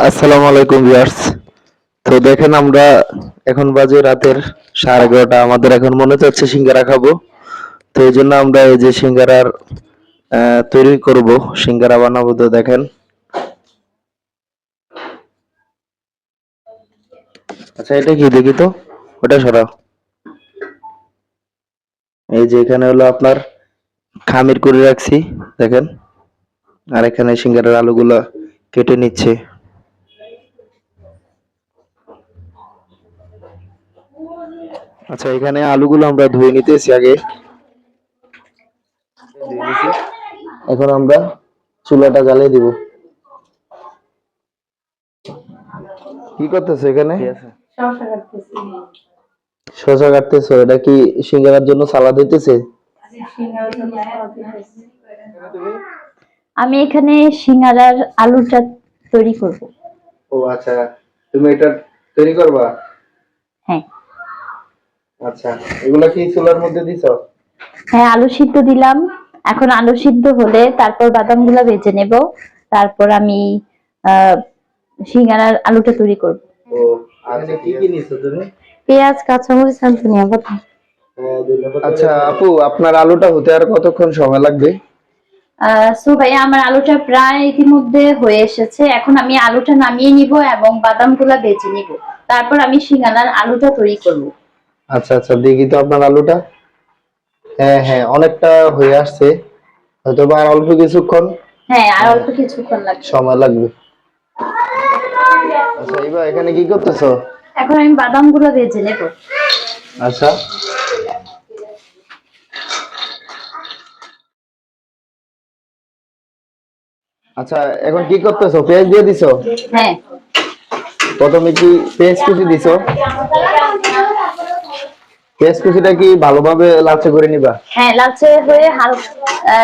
আসসালামু আলাইকুম ভিউয়ার্স। তো দেখেন আমরা এখন বাজে রাতের সাড়ে এগারোটা। আমাদের এখন মনে চাচ্ছে সিঙ্গারা খাব। তো এই জন্য আমরা এই যে সিঙ্গারার তৈরি করব। সিঙ্গারা বানাবো তো দেখেন। আচ্ছা এটা কি দেখি তো? ওটা সরাও। এই যে এখানে হলো আপনার খামির করে রাখছি। দেখেন। আর এখানে সিঙ্গারার আলুগুলা কেটে নিচ্ছে। আচ্ছা এখানে আলুগুলো আমরা ধুয়ে নিতেছি আগে। এখন আমরা চুলাটা জ্বালিয়ে দিব। কি করতেছো এখানে? শসা কাটতেছি। কাটতেছো? এটা কি সিঙ্গারার জন্য সালাদ হইতেছে? সিঙ্গারার জন্য সালাদ দিতেছি। আমি এখানে সিঙ্গারার আলুটা তৈরি করব। ও আচ্ছা। তুমি এটা তৈরি করবা? হ্যাঁ। আচ্ছা এগুলা কি চুলার মধ্যে দিছো? হ্যাঁ আলু সিদ্ধ দিলাম। এখন আলু সিদ্ধ হলে তারপর বাদামগুলো ভেজে নেব। তারপর আমি আহ, সিঙ্গারার আলুটা তৈরি করব। ও আচ্ছা কি কি নিছো তুমি? পেঁয়াজ কাঁচামরিচ আর ধনিয়া পাতা আচ্ছা আপু আপনার আলুটা হতে আর কতক্ষণ সময় লাগবে? সো ভাইয়া আমার আলুটা প্রায় ইতিমধ্যে হয়ে এসেছে। এখন আমি আলুটা নামিয়ে নিব এবং বাদামগুলো ভেজে নিব। তারপর আমি সিঙ্গারার আলুটা তৈরি করব। আচ্ছা আচ্ছা দেখি তো আপনার আলুটা। হ্যাঁ হ্যাঁ অনেকটা হয়ে আসছে। হয়তো আর অল্প কিছুক্ষণ। হ্যাঁ আর অল্প কিছুক্ষণ লাগবে। সময় লাগবে। আচ্ছা এবার এখানে কি করতেছো? এখন আমি বাদামগুলো ভেজে নেব। আচ্ছা। আচ্ছা এখন কি করতেছো? পেঁয়াজ দিয়ে দিছো? হ্যাঁ। প্রথমে কি পেঁয়াজ কুচি দিছো? পেঁয়াজ কুচিটা কি ভালোভাবে লাচে করে নিবা? হ্যাঁ লালচে হয়ে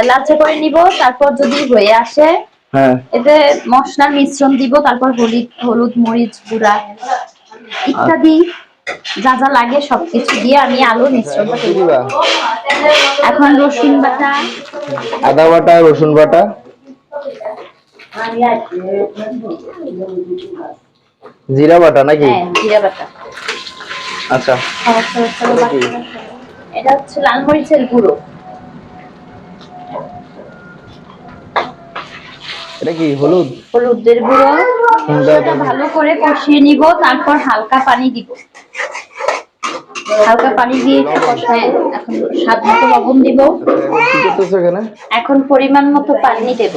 লালচে করে নিব তারপর যদি হয়ে আসে হ্যাঁ। এতে মশলার মিশ্রণ দিব তারপর হলুদ হলুদ মরিচ গুঁড়া ইত্যাদি যা যা লাগে সবকিছু দিয়ে আমি আলুর মিশ্রণটা করব এখন রসুন বাটা। আদা বাটা রসুন বাটা। জিরা বাটা নাকি? হ্যাঁ জিরা বাটা। আচ্ছা। এটা হচ্ছে লাল মরিচের গুঁড়ো। এটা কি হলুদ? হলুদের গুঁড়ো। এটা ভালো করে কষিয়ে নিব তারপর হালকা পানি দিব। হালকা পানি দিয়ে একটু কষায় এখন স্বাদ মতো লবণ দিব। আচ্ছা, এখন? পরিমাণ মতো পানি দেব।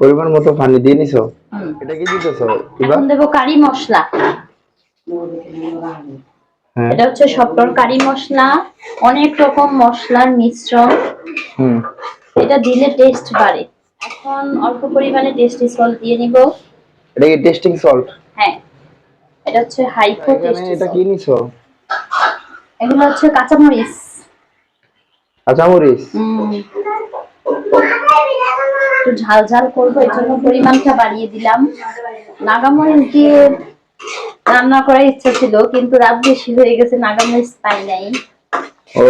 পরিমাণ মতো পানি দিয়ে নিছো। এটা কি দিতেছো? এখন দেব কারি মশলা। হ্যাঁ। এটা হচ্ছে সবটর কারি মশলা অনেক রকম মশলার মিশ্রণ। হুম। এটা দিলে টেস্ট বাড়ে। এখন অল্প পরিমাণে টেস্টি সল্ট দিয়ে নিব। এটা কি টেস্টিং সল্ট হ্যাঁ। এটা হচ্ছে এখানে টেস্টি এটা কি নিছো? এগুলো হচ্ছে কাঁচামরিচ। কাঁচামরিচ? হুম। একটু ঝাল ঝাল করব এর জন্য পরিমাণটা বাড়িয়ে দিলাম। নাগামরিচ দিয়ে রান্না করার ইচ্ছা ছিল কিন্তু রাত বেশি হয়ে গেছে নাগামরিচ পাই নাই। ও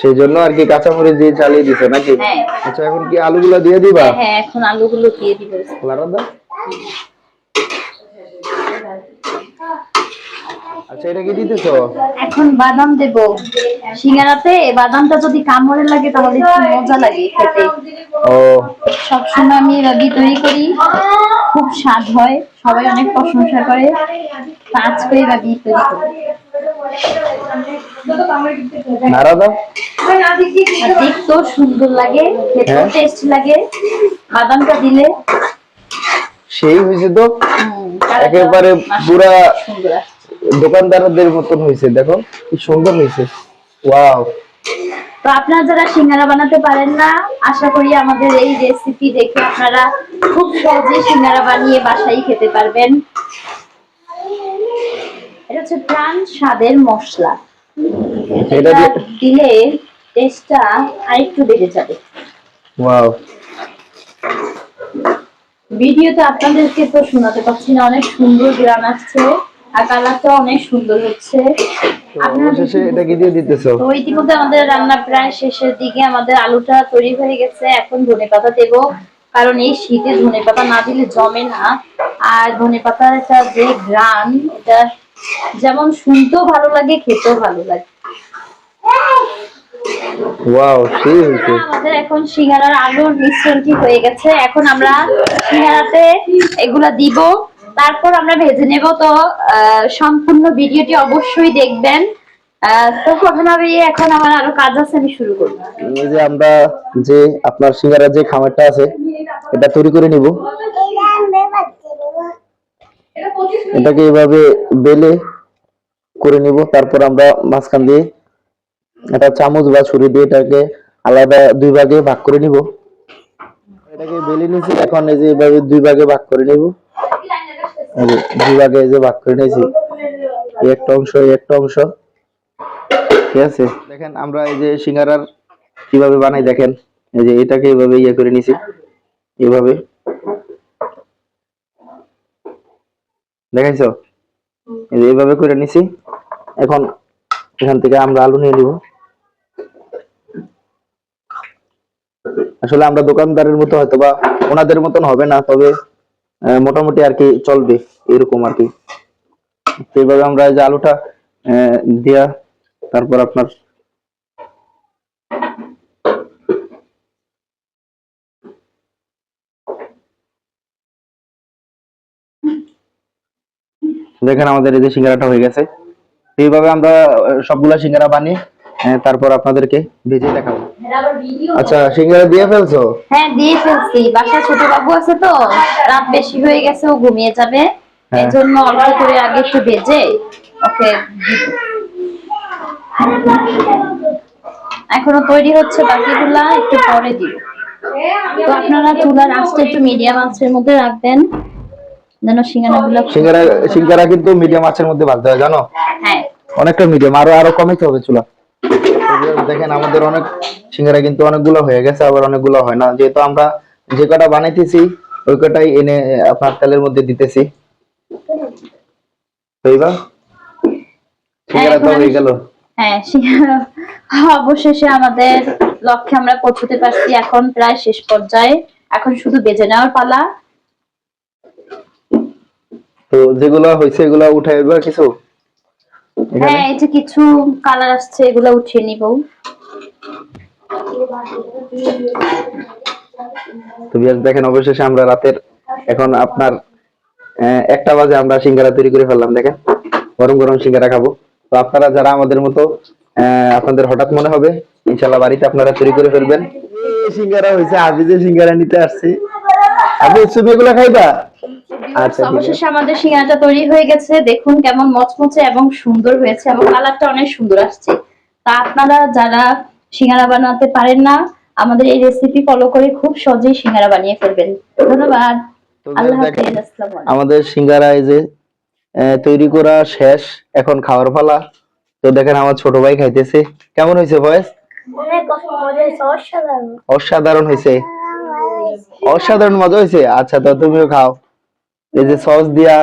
সেই জন্য আর কি কাঁচামরিচ দিয়ে চালিয়ে দিছো নাকি? হ্যাঁ। আচ্ছা এখন কি আলুগুলা দিয়ে দিবা? হ্যাঁ, হ্যাঁ এখন আলুগুলো দিয়ে দিব। লারা আচ্ছা এটা কি দিতেছো? এখন বাদাম দেব। সিঙ্গারাতে বাদামটা যদি কামড়ে লাগে তাহলে একটু মজা লাগে খেতে। ও। সবসময় আমি এভাবেই তৈরি করি। খুব স্বাদ হয় সবাই অনেক প্রশংসা করে। তো আজকে এভাবেই তৈরি করি নাড়া দাও। আর দেখতেও সুন্দর লাগে খেতেও হ্যাঁ। টেস্ট লাগে। বাদামটা দিলে সেই হয়েছে তো। একেবারে পুরা সুন্দর। দোকানদারদের মতন হয়েছে দেখো কি সুন্দর হয়েছে ওয়াও। তো আপনারা যারা সিঙ্গারা বানাতে পারেন না আশা করি আমাদের এই রেসিপি দেখে আপনারা খুব সহজে সিঙ্গারা বানিয়ে বাসায় খেতে পারবেন। এটা হচ্ছে প্রাণ স্বাদের মশলা। এটা দিলে টেস্টটা আরেকটু বেড়ে যাবে। ওয়াও। ভিডিওতে আপনাদেরকে তো শোনাতে পারছি না অনেক সুন্দর গ্রাম আসছে। আর কালারটা অনেক সুন্দর হচ্ছে। অবশেষে এটা কি দিয়ে দিতেছো? তো ইতিমধ্যে আমাদের রান্না প্রায় শেষের দিকে আমাদের আলুটা তৈরি হয়ে গেছে। এখন ধনে পাতা দেবো কারণ এই শীতে ধনে পাতা না দিলে জমে না। আর ধনে পাতার একটা যে গ্রান এটা যেমন শুনতেও ভালো লাগে খেতেও ভালো লাগে। ওয়াও সেই হয়েছে? আমাদের এখন সিঙ্গারার আলুর মিশ্রণটি হয়ে গেছে। এখন আমরা সিঙ্গারাতে এগুলা দিব। তারপর আমরা ভেজে নেব। তো সম্পূর্ণ ভিডিওটি অবশ্যই দেখবেন। এটা এটাকে এভাবে বেলে করে নিব। তারপর আমরা মাঝখান দিয়ে একটা চামচ বা ছুরি দিয়ে এটাকে আলাদা দুই ভাগে ভাগ করে নিব। এটাকে বেলে নিয়েছি, এখন এই যে এভাবে দুই ভাগে ভাগ করে নিব। এই যে ভাগে করে নিয়েছি। একটা অংশ একটা অংশ। ঠিক আছে? দেখেন, আমরা এই যে সিঙ্গারার কীভাবে বানাই, দেখেন। এই যে এটাকে এইভাবে ইয়ে করে নিছি এইভাবে। দেখাইছো? এই যে এইভাবে করে নিছি এখন এখান থেকে আমরা আলু নিয়ে নিব। আসলে আমরা দোকানদারের মতো হয়তো বা ওনাদের মতন হবে না, তবে মোটামুটি আর কি চলবে এরকম আর কি। এইভাবে আমরা এই যে আলুটা দিয়া তারপর আপনার দেখেন আমাদের এই যে সিঙ্গারাটা হয়ে গেছে। এইভাবে আমরা সবগুলা সিঙ্গারা বানিয়ে আহ, তারপর আপনাদেরকে ভেজে দেখাবো। আচ্ছা সিঙ্গারা দিয়ে ফেলছো? হ্যাঁ দিয়ে ফেলছি। বাসায় ছোট বাবু আছে তো রাত বেশি হয়ে গেছে ও ঘুমিয়ে যাবে। হ্যাঁ। এই জন্য অল্প করে আগে একটু ভেজে ওকে এখনও তৈরি হচ্ছে বাকিগুলা একটু পরে দিব। তো আপনারা চুলার আঁচটা একটু মিডিয়াম আঁচের মধ্যে রাখবেন যেন সিঙ্গারাগুলো সিঙ্গারা সিঙ্গারা কিন্তু মিডিয়াম আঁচের মধ্যে ভাজতে হয় জানো? হ্যাঁ। অনেকটা মিডিয়াম আরও আরও কমাইতে হবে চুলা। দেখেন আমাদের অনেক সিঙ্গারা কিন্তু অনেকগুলো হয়ে গেছে আবার অনেকগুলো হয় না। যেহেতু আমরা যে কটা বানাইতেছি ওই কটাই এনে আপনার তেলের মধ্যে দিতেছি। তো এইবার? সিঙ্গারা তো হয়ে গেল। হ্যাঁ সিঙ্গারা অবশেষে আমাদের লক্ষ্যে আমরা পৌঁছতে পারছি। এখন প্রায় শেষ পর্যায়ে। এখন শুধু বেজে নেওয়ার পালা। তো যেগুলো হয়েছে এগুলো উঠাই এবার কিছু? হ্যাঁ এই যে কিছু কালার আসছে এগুলো উঠিয়ে নিব। তো বিয়াস দেখেন অবশেষে আমরা রাতের এখন আপনার একটা বাজে আমরা সিঙ্গারা তৈরি করে ফেললাম দেখেন। গরম গরম সিঙ্গারা খাব। তো আপনারা যারা আমাদের মতো আহ, আপনাদের হঠাৎ মনে হবে ইনশাল্লাহ বাড়িতে আপনারা তৈরি করে ফেলবেন। সিঙ্গারা হয়েছে আবি যে সিঙ্গারা নিতে আসছে। আপনি তুমি এগুলো খাইবা? আচ্ছা ঠিক আছে। অবশেষে আমাদের সিঙ্গারাটা তৈরি হয়ে গেছে। দেখুন কেমন মচমচে এবং সুন্দর হয়েছে এবং কালারটা অনেক সুন্দর আসছে। তা আপনারা যারা সিঙ্গারা বানাতে পারেন না আমাদের এই রেসিপি ফলো করে খুব সহজেই সিঙ্গারা বানিয়ে ফেলবেন। ধন্যবাদ। আল্লাহ হাফেজ আসসালামু আলাইকুম। আমাদের সিঙ্গারা এই যে আহ, তৈরি করা শেষ এখন খাওয়ার পালা। তো দেখেন আমার ছোট ভাই খাইতেছে। কেমন হয়েছে অসাধারণ। অসাধারণ হয়েছে। অসাধারণ মজা হয়েছে? আচ্ছা তো তুমিও খাও। এই যে সস দিয়া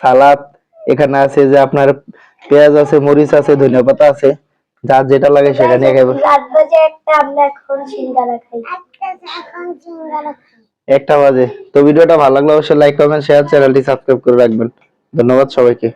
সালাদ এখানে আছে যে আপনার পেঁয়াজ আছে মরিচ আছে ধনিয়া পাতা আছে যা যেটা লাগে সেটা নিয়ে খাবে একটা বাজে তো ভিডিওটা ভালো লাগলে অবশ্যই লাইক কমেন্ট শেয়ার চ্যানেলটি সাবস্ক্রাইব করে রাখবেন। ধন্যবাদ সবাইকে।